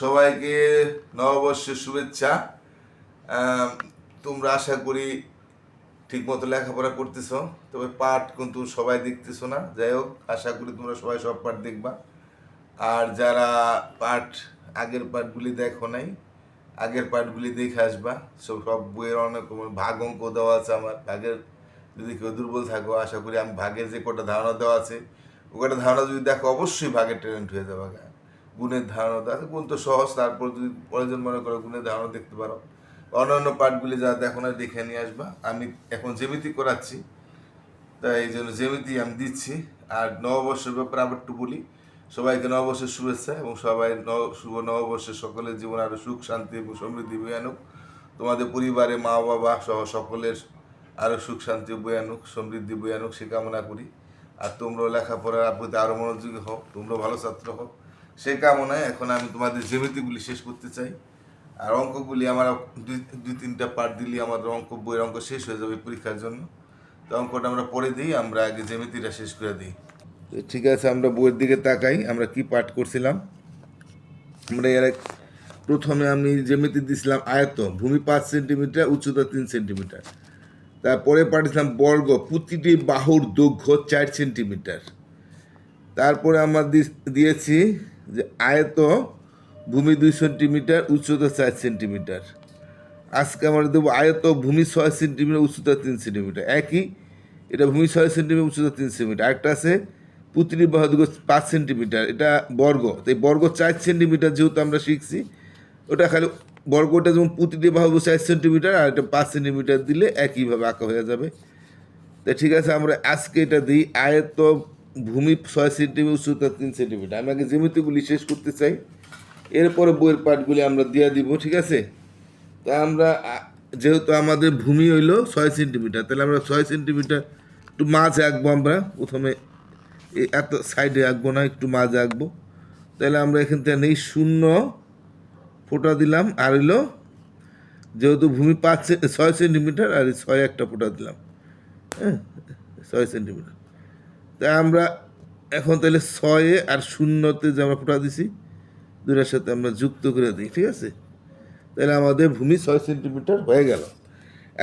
সবাইকে নববর্ষের শুভেচ্ছা। তোমরা আশা করি ঠিকমতো লেখাপড়া করতেছো, তবে পাঠ কিন্তু সবাই দেখতেছো না। যাই হোক, আশা করি তোমরা সবাই সব পাঠ দেখবা। আর যারা পাঠ আগের পাঠগুলি দেখো নাই, আগের পাঠগুলি দেখে আসবা। সব সব বইয়ের অনেক ভাগ অঙ্ক দেওয়া আছে আমার। ভাগের যদি কেউ দুর্বল থাকো, আশা করি আমি ভাগের যে কটা ধারণা দেওয়া আছে ও কটা ধারণা যদি দেখো, অবশ্যই ভাগের ট্যালেন্ট হয়ে যাবে। গুণের ধারণা আছে গুণ তো সহজ, তারপর যদি প্রয়োজন মনে করো গুণের ধারণা দেখতে পারো। অন্যান্য পাঠগুলি যা দেখো না, দেখে নিয়ে আসবা। আমি এখন জ্যামিতি করাচ্ছি, তাই এই জন্য জ্যামিতি আমি দিচ্ছি। আর নববর্ষের ব্যাপারে আবার একটু বলি, সবাইকে নববর্ষের শুভেচ্ছা এবং সবাই নব, শুভ নববর্ষের সকলের জীবন আরও সুখ, শান্তি এবং সমৃদ্ধি বয়ে আনুক। তোমাদের পরিবারে মা বাবা সহ সকলের আরও সুখ, শান্তি বয়ে আনুক, সমৃদ্ধি বয়ে আনুক, সে কামনা করি। আর তোমরাও লেখাপড়ার প্রতি আরও মনোযোগী হও, তোমরাও ভালো ছাত্র হও। সেই কামনায় এখন আমি তোমাদের জ্যামিতিগুলি শেষ করতে চাই, আর অঙ্কগুলি আমার দুই দুই তিনটা পার্ট দিলে আমাদের অঙ্ক, বইয়ের অঙ্ক শেষ হয়ে যাবে পরীক্ষার জন্য। তো অঙ্কটা আমরা পরে দিই, আমরা আগে জ্যামিতিটা শেষ করে দিই। তো ঠিক আছে, আমরা বইয়ের দিকে তাকাই, আমরা কি পাঠ করছিলাম? আমরা এর প্রথমে আমি জ্যামিতি দিছিলাম আয়ত, ভূমি পাঁচ সেন্টিমিটার, উচ্চতা তিন সেন্টিমিটার। তারপরে পাঠিয়েছিলাম বর্গ, প্রতিটি বাহুর দৈর্ঘ্য চার সেন্টিমিটার। তারপরে আমরা দিয়েছি যে আয়ত ভূমি দুই সেন্টিমিটার, উচ্চতা চার সেন্টিমিটার। আজকে আমরা দেবো আয়ত ভূমি ছয় সেন্টিমিটার, উচ্চতা তিন সেন্টিমিটার। একই, এটা ভূমি ছয় সেন্টিমিটার, উচ্চতা তিন সেন্টিমিটার। একটা আছে পুত্রী বাহুদুর্গ পাঁচ সেন্টিমিটার, এটা বর্গ। তো এই বর্গ চার সেন্টিমিটার যেহেতু আমরা শিখছি, ওটা খালি বর্গটা যেমন প্রতিটি বাহু চার সেন্টিমিটার, আর এটা পাঁচ সেন্টিমিটার দিলে একইভাবে আঁকা হয়ে যাবে। তা ঠিক আছে, আমরা আজকে এটা দিই আয়ত ভূমি ছয় সেন্টিমিটার, উচ্চতা তিন সেন্টিমিটার। আমি আগে জ্যামিতিগুলি শেষ করতে চাই। এরপরে বইয়ের পাঠগুলি আমরা দিয়ে দিব, ঠিক আছে? তা আমরা যেহেতু আমাদের ভূমি হইল ছয় সেন্টিমিটার, তাহলে আমরা ছয় সেন্টিমিটার একটু মাঝে আঁকবো আমরা। প্রথমে এত সাইডে আঁকবো না, একটু মাঝে আঁকবো। তাহলে আমরা এখান থেকে নেই, শূন্য ফোটা দিলাম, আর হইল যেহেতু ভূমি পাঁচ ছয় সেন্টিমিটার, আর ছয় একটা ফোঁটা দিলাম। হ্যাঁ ছয় সেন্টিমিটার। তা আমরা এখন তাহলে ছয়ে আর শূন্যতে যে আমরা ফোটা দিছি দুটার সাথে আমরা যুক্ত করে দিই, ঠিক আছে? তাহলে আমাদের ভূমি ছয় সেন্টিমিটার হয়ে গেল।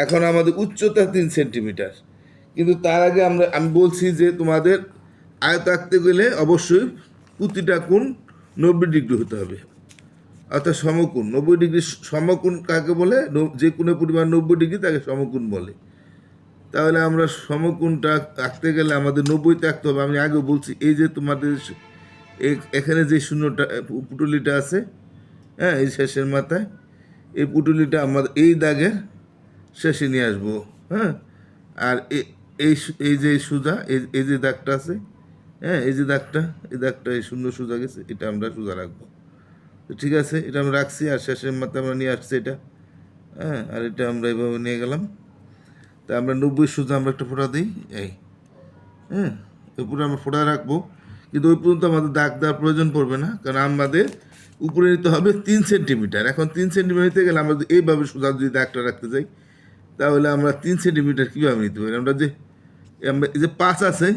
এখন আমাদের উচ্চতা তিন সেন্টিমিটার। কিন্তু তার আগে আমরা, আমি বলছি যে তোমাদের আয়ত আঁকতে গেলে অবশ্যই প্রতিটা কোণ নব্বই ডিগ্রি হতে হবে। অর্থাৎ সমকোণ, নব্বই ডিগ্রি সমকোণ কাকে বলে? যে কোণের পরিমাণ নব্বই ডিগ্রি তাকে সমকোণ বলে। তাহলে আমরা সমকোণটা আঁকতে গেলে আমাদের নব্বইতে আঁকতে হবে। আমি আগে বলছি, এই যে তোমাদের এখানে যে শূন্যটা পুটুলিটা আছে হ্যাঁ এই শেষের মাথায়, এই পুটুলিটা আমাদের, এই দাগের শেষে নিয়ে আসব হ্যাঁ। আর এই এই যে সুজা, এই এই যে দাগটা আছে হ্যাঁ এই যে দাগটা, এই দাগটা, এই শূন্য সুজা গেছে, এটা আমরা সুজা রাখব। তো ঠিক আছে, এটা আমরা রাখছি, আর শেষের মাথায় আমরা নিয়ে আসছি এটা হ্যাঁ আর এটা আমরা এভাবে নিয়ে গেলাম। তা আমরা নব্বই সুজা আমরা একটা ফোঁটা দিই, এই। হ্যাঁ উপরে আমরা ফোঁটা রাখব। কিন্তু ওই পর্যন্ত আমাদের দাগ দেওয়ার প্রয়োজন পড়বে না, কারণ আমাদের উপরে নিতে হবে তিন সেন্টিমিটার। এখন তিন সেন্টিমিটার নিতে গেলে আমরা এইভাবে সোজা যদি দাগটা রাখতে যাই, তাহলে আমরা তিন সেন্টিমিটার কীভাবে নিতে পারি? আমরা যে, আমরা এই যে পাঁচ আছে,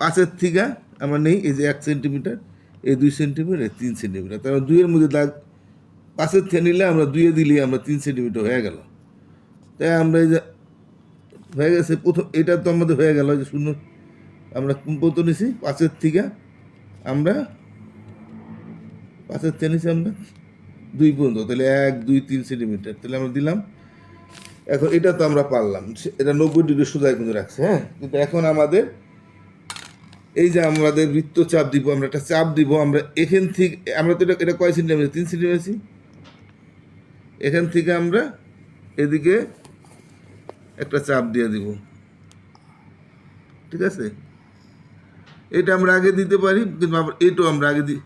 পাঁচের থেকে আমরা নেই, এই যে এক সেন্টিমিটার, এই দুই সেন্টিমিটার, এই তিন সেন্টিমিটার। তাহলে দুইয়ের মধ্যে দাগ, পাঁচের থেকে নিলে আমরা দুইয়ে দিলে আমরা তিন সেন্টিমিটার হয়ে গেল। তাই আমরা এই যে হয়ে গেছে, প্রথম, এটা তো আমাদের হয়ে গেল যে শূন্য। আমরা পর্যন্ত নিছি, পাঁচের থেকে আমরা পাঁচের থেকে নিছি আমরা দুই পর্যন্ত, তাহলে এক, দুই, তিন সেন্টিমিটার তাহলে আমরা দিলাম, এখন এটা তো আমরা পারলাম এটা নব্বই ডিগ্রি সোজায় কিন্তু রাখছে হ্যাঁ? কিন্তু এখন আমাদের এই যে আমাদের বৃত্ত চাপ দিব, আমরা একটা চাপ দিব, আমরা এখান থেকে, আমরা তো এটা এটা কয় সেন্টিমিটার তিন সেন্টিমিটার এখান থেকে আমরা এদিকে একটা চাপ দিয়ে দিব ঠিক আছে এটা আমরা আগে দিতে পারি, কিন্তু আবার এটাও আমরা আগে দিই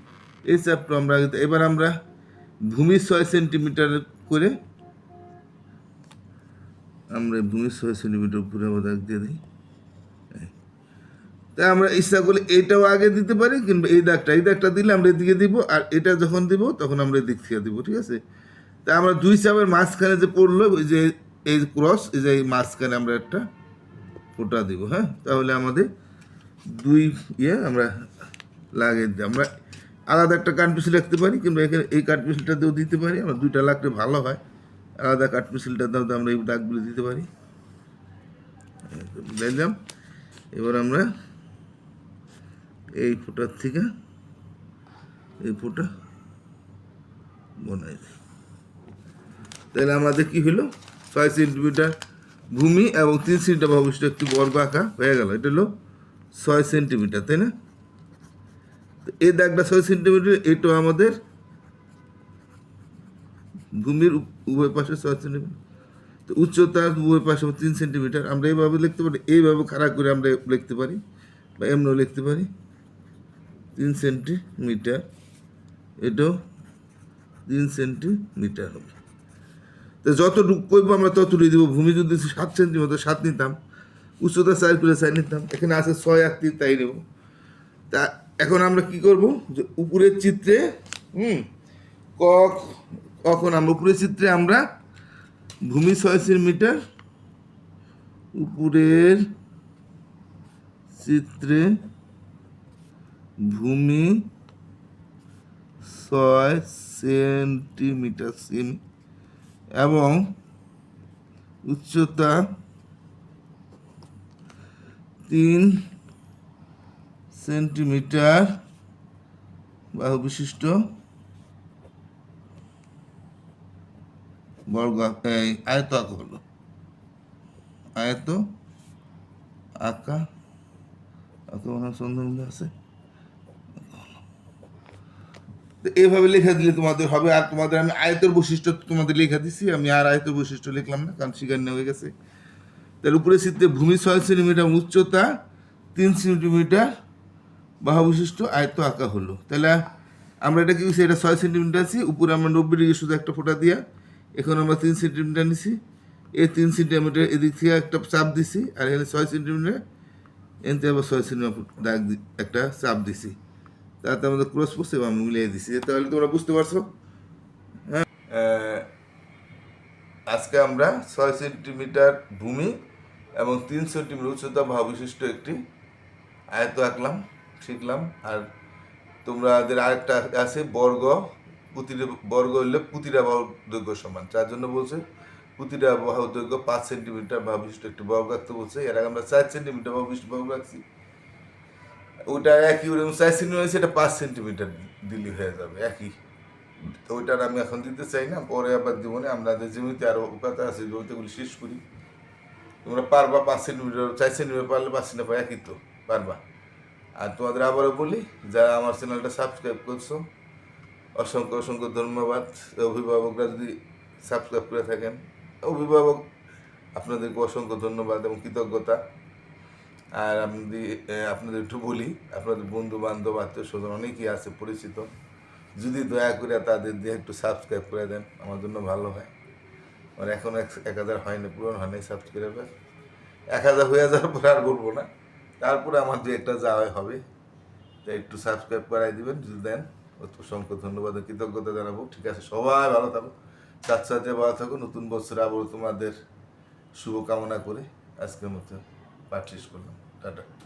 এই চাপটা আমরা আগে। এবার আমরা ভূমি ছয় সেন্টিমিটার করে আমরা ভূমি ছয় সেন্টিমিটার উপরে আবার দাগ দিয়ে দিই। তাই আমরা ইচ্ছা করলে এটাও আগে দিতে পারি, কিংবা এই দাগটা এই দাগটা দিলে আমরা এদিকে দিব, আর এটা যখন দিব, তখন আমরা এদিক থেকে দিব, ঠিক আছে তা আমরা দুই চাপের মাঝখানে যে পড়ল, ওই যে এই ক্রস এই যে এই মাঝখানে আমরা একটা ফোঁটা দিব হ্যাঁ? তাহলে আমাদের দুই ইয়ে আমরা লাগিয়ে দিই আমরা আলাদা একটা কাঠ পেন্সিল রাখতে পারি, কিংবা এখানে এই কাঠ পেন্সিলটা দিয়েও দিতে পারি। আমরা দুইটা লাগলে ভালো হয়। আলাদা কাঠ পেন্সিলটা দাও আমরা এই দাগগুলো দিতে পারি। দিলাম এবার আমরা এই ফুটার থেকে এই ফুটা বনাই দিই। তাহলে আমাদের কি হলো? ছয় সেন্টিমিটার ভূমি এবং তিন সেন্টিমিটার ভবিষ্যৎ একটি বর্গ আঁকা হয়ে গেল। এটা হলো ছয় সেন্টিমিটার, তাই না? এই দাগটা ছয় সেন্টিমিটার, এটাও আমাদের ভূমির উভয় পাশে ছয় সেন্টিমিটার। তো উচ্চতা উভয় পাশে তিন সেন্টিমিটার। আমরা এইভাবে লিখতে পারি, এইভাবে খারাপ করে আমরা লিখতে পারি বা এমনও লিখতে পারি। তিন সেন্টিমিটার, এটাও তিন সেন্টিমিটার হবে। তো যতটুকু করব আমরা ততটুকু দিব। ভূমি যদি সাত সেন্টিমিটার সাত নিতাম। উচ্চতা চার করে চার নিতাম। এখানে আছে ছয় আর তিন তাই নেব। তা এখন আমরা কি করব? যে উপরের চিত্রে, হুম ক- কখন আমরা উপরের চিত্রে আমরা ভূমি ছয় সেন্টিমিটার উপরের চিত্রে ভূমি ছয় সেন্টিমিটার সেমি এবং উচ্চতা তিন সেন্টিমিটার বাহু বিশিষ্ট বর্গ, এই আয়ত আঁকা হলো। আয়ত আঁকা আঁকা মনে সন্ধ্যা আছে। তো এইভাবে লেখা দিলে তোমাদের হবে। আর তোমাদের আমি আয়তের বৈশিষ্ট্য তোমাদের লেখা দিছি। আমি আর আয়তের বৈশিষ্ট্য লিখলাম না, কারণ শিকার নেওয়া গেছে। তার উপরে চিত্রে ভূমি ছয় সেন্টিমিটার উচ্চতা, তিন সেন্টিমিটার বাহু বিশিষ্ট আয়ত আঁকা হলো। তাহলে আমরা এটা কি এটা ছয় সেন্টিমিটার আছি। উপরে আমরা নব্বই ডিগ্রি শুধু একটা ফোটা দিয়া, এখন আমরা তিন সেন্টিমিটার নিছি। এই তিন সেন্টিমিটার এদিক থেকে একটা চাপ দিছি, আর এখানে ছয় সেন্টিমিটার, এনতে আবার ছয় সেন্টিমিটার দাগ একটা চাপ দিছি। তাতে আমাদের ক্রস এবং আমি মিলিয়ে দিছি তাহলে তোমরা বুঝতে পারছ? হ্যাঁ? আজকে আমরা ছয় সেন্টিমিটার ভূমি এবং তিন সেন্টিমিটার উচ্চতা ভাব বিশিষ্ট একটি আয়ত্ত আঁকলাম, শিখলাম। আর তোমাদের আরেকটা আছে, বর্গ প্রতিটা বর্গ হলে প্রতিটা বাহুর দৈর্ঘ্য সমান। তার জন্য বলছে প্রতিটা বাহুর দৈর্ঘ্য পাঁচ সেন্টিমিটার ভাব বিশিষ্ট একটি বর্গ আঁকতে বলছে। এর আগে আমরা চার সেন্টিমিটার ভাব বিশিষ্ট বর্গ রাখছি ওটা একই ওরকম চার সেন্টিমিটার সেটা পাঁচ সেন্টিমিটার দিলি হয়ে যাবে, একই। ওইটার আমি এখন দিতে চাই না, পরে আবার দিব না আমাদের জমিতে আরও কথা আছে জমিতেগুলি শেষ করি। তোমরা পারবা পাঁচ সেন্টিমিটার চার সেন্টিমিটার পারলে পাঁচ সেন্টিমিটার একই তো, পারবা। আর তোমাদের আবারও বলি, যারা আমার চ্যানেলটা সাবস্ক্রাইব করছ, অসংখ্য অসংখ্য ধন্যবাদ। অভিভাবকরা যদি সাবস্ক্রাইব করে থাকেন, অভিভাবক, আপনাদেরকে অসংখ্য ধন্যবাদ এবং কৃতজ্ঞতা। আর আমি আপনাদের একটু বলি, আপনাদের বন্ধু বান্ধব আত্মীয় স্বজন অনেকেই আছে পরিচিত। যদি দয়া করে তাদের দিয়ে একটু সাবস্ক্রাইব করে দেন, আমার জন্য ভালো হয়। আমার এখন এক হাজার হয়নি, পূরণ হয়নি সাবস্ক্রাইবার এক হাজার হয়ে যাওয়ার পরে আর বলব না। তারপরে আমার যে একটা যাওয়াই হবে। তাই একটু সাবস্ক্রাইব করাই দিবেন, যদি দেন। অসংখ্য ধন্যবাদ কৃতজ্ঞতা জানাব। ঠিক আছে, সবাই ভালো থাকো সাথে সাথে ভালো থাকো নতুন বছরে আবারও তোমাদের শুভকামনা করে আজকের মতো পাঠ শেষ করলাম। ടാറ്റ